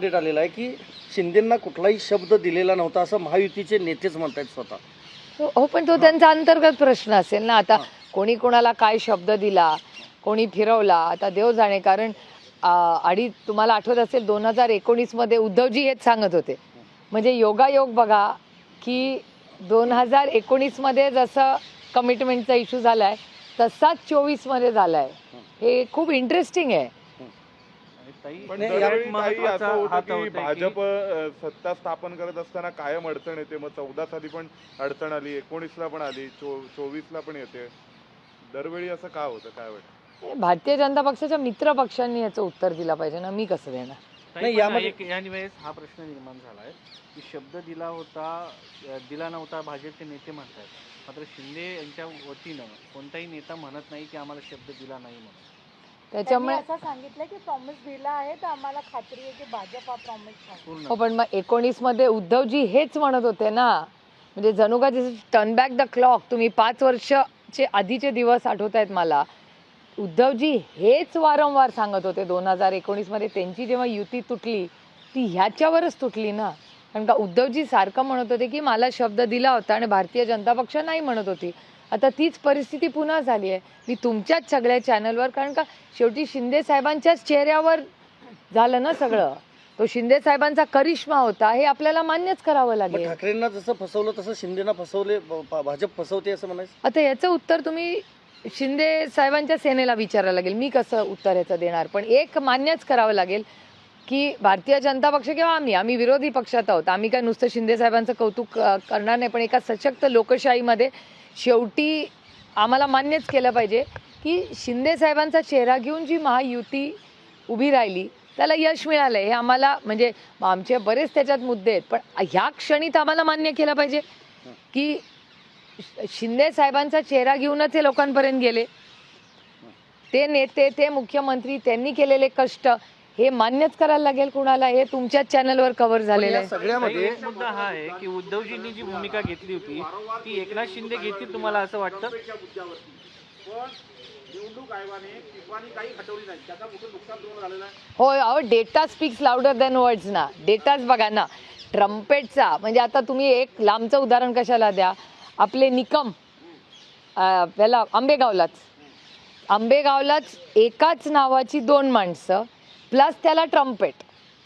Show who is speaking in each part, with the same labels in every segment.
Speaker 1: Update आलेला आहे की शिंदेंना कुठलाही शब्द दिलेला नव्हता असं महायुतीचे नेतेच म्हणतायत स्वतः.
Speaker 2: हो हो, पण तो त्यांचा अंतर्गत प्रश्न असेल ना. आता कोणी कोणाला काय शब्द दिला कोणी फिरवला आता देव जाणे. कारण आणि तुम्हाला आठवत असेल दोन हजार एकोणीसमध्ये उद्धवजी हेच सांगत होते. म्हणजे योगायोग बघा की दोन हजार एकोणीसमध्ये जसं कमिटमेंटचा इश्यू झाला आहे तसाच चोवीसमध्ये झाला आहे हे खूप इंटरेस्टिंग आहे.
Speaker 3: पण
Speaker 1: नाही,
Speaker 3: दरवेळी
Speaker 1: यात
Speaker 3: ताई
Speaker 4: महत्त्वाचा
Speaker 3: असं होतं
Speaker 4: हात
Speaker 3: की
Speaker 4: होतंय की-
Speaker 3: भाजप अ, सत्ता स्थापन करत असताना कायम अडचण येते. मग चौदा साली पण अडचण आली एकोणीसला पण आली चो चोवीसला पण येते. दरवेळी असं का होतं? काय वाटतं?
Speaker 2: हे भारतीय जनता पक्षाच्या मित्र पक्षांनी याचं उत्तर दिलं पाहिजे ना. मी कसं देणार?
Speaker 1: नाही, यामध्ये-
Speaker 4: एक या वेळेस हा प्रश्न निर्माण झाला आहे की शब्द दिला होता अ, दिला नव्हता भाजपचे नेते म्हणतात मात्र शिंदे यांच्या वतीनं कोणताही नेता म्हणत नाही की आम्हाला शब्द दिला नाही म्हणून.
Speaker 2: त्याच्यामुळे
Speaker 5: त्यांनी असं सांगितलं की प्रॉमिस दिला आहे तर आम्हाला खात्री आहे की भाजप हा प्रॉमिस
Speaker 2: हो पण मग एकोणीसमध्ये उद्धवजी हेच म्हणत होते ना. म्हणजे जणू का टर्न बॅक द क्लॉक तुम्ही पाच वर्षचे आधीचे दिवस आठवत आहेत मला. उद्धवजी हेच वारंवार सांगत होते दोन हजार एकोणीसमध्ये त्यांची जेव्हा युती तुटली ती ह्याच्यावरच तुटली ना. कारण का उद्धवजी सारखं म्हणत होते की मला शब्द दिला होता आणि भारतीय जनता पक्ष नाही म्हणत होती. आता तीच परिस्थिती पुन्हा झाली आहे मी तुमच्याच सगळ्या चॅनलवर कारण का शेवटी शिंदे साहेबांच्याच चेहऱ्यावर झालं ना सगळं. तो शिंदे साहेबांचा करिश्मा होता हे आपल्याला मान्यच करावं
Speaker 1: मग
Speaker 2: लागेल.
Speaker 1: ठाकरेंना जसं फसवलं तसं शिंदेना फसवले ब- भाजप फसवते असं म्हणायचं?
Speaker 2: आता याचं उत्तर तुम्ही शिंदे साहेबांच्या सेनेला विचारायला लागेल. मी कसं उत्तर याचं देणार? पण एक मान्यच करावं लागेल की भारतीय जनता पक्ष किंवा आम्ही आम्ही विरोधी पक्षात आहोत. आम्ही काय नुसतं शिंदे साहेबांचं कौतुक अ, करणार नाही पण एका सशक्त लोकशाहीमध्ये शेवटी आम्हाला मान्यच केलं पाहिजे की शिंदे साहेबांचा चेहरा घेऊन जी महायुती उभी राहिली त्याला यश मिळालं हे आम्हाला म्हणजे आमचे बरेच त्याच्यात मुद्दे आहेत पण ह्या क्षणीत आम्हाला मान्य केलं पाहिजे की शिंदे साहेबांचा चेहरा घेऊनच हे लोकांपर्यंत गेले. ते नेते ते मुख्यमंत्री त्यांनी केलेले कष्ट हे मान्यच करायला लागेल कुणाला हे तुमच्याच चॅनलवर कव्हर झालेलं आहे.
Speaker 1: सगळ्यामध्ये
Speaker 4: एक मुद्दा हा आहे की उद्धवजींनी जी भूमिका घेतली होती ती एकनाथ शिंदे घेतील तुम्हाला असं वाटतं?
Speaker 2: होय अहो data speaks louder than words ना. डेटाच बघा ना ट्रम्पेटचा म्हणजे आता तुम्ही एक लांबचं उदाहरण कशाला द्या? आपले निकम याला आंबेगावलाच. आंबेगावलाच एकाच नावाची दोन माणसं प्लस त्याला ट्रम्पेट.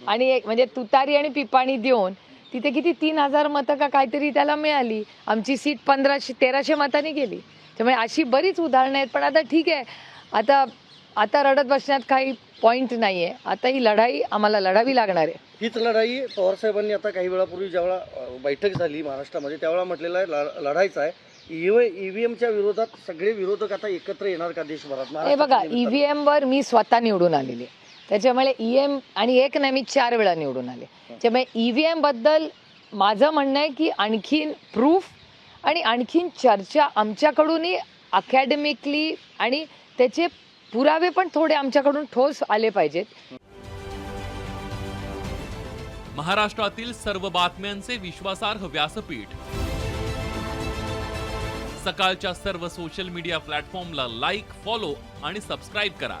Speaker 2: आणि एक म्हणजे तुतारी आणि पिपाणी देऊन तिथे किती तीन हजार मतं का काहीतरी त्याला मिळाली. आमची सीट पंधराशे तेराशे मतांनी गेली. त्यामुळे अशी बरीच उदाहरणं आहेत पण आता ठीक आहे. आता आता रडत बसण्यात काही पॉईंट नाही आहे आता ही लढाई आम्हाला लढावी लागणार आहे.
Speaker 1: हीच लढाई पवार साहेबांनी आता काही वेळापूर्वी ज्यावेळा बैठक झाली महाराष्ट्रामध्ये त्यावेळा म्हटलेलं आहे लढायचं आहे. ईव्हीएमच्या विरोधात सगळे विरोधक आता एकत्र येणार का देशभरात?
Speaker 2: हे बघा. ईव्हीएम वर मी स्वतः निवडून आलेली. त्याच्यामुळे ईएम आणि एक नाही मी चार वेळा निवडून आले. त्यामुळे ईव्हीएमबद्दल माझं म्हणणं आहे की आणखीन प्रूफ आणि आणखीन चर्चा आमच्याकडूनही अकॅडमिकली आणि त्याचे पुरावे पण थोडे आमच्याकडून ठोस आले पाहिजेत.
Speaker 6: महाराष्ट्रातील सर्व बातम्यांचे विश्वासार्ह व्यासपीठ. सकाळच्या सर्व सोशल मीडिया प्लॅटफॉर्मला लाईक फॉलो आणि सबस्क्राईब करा.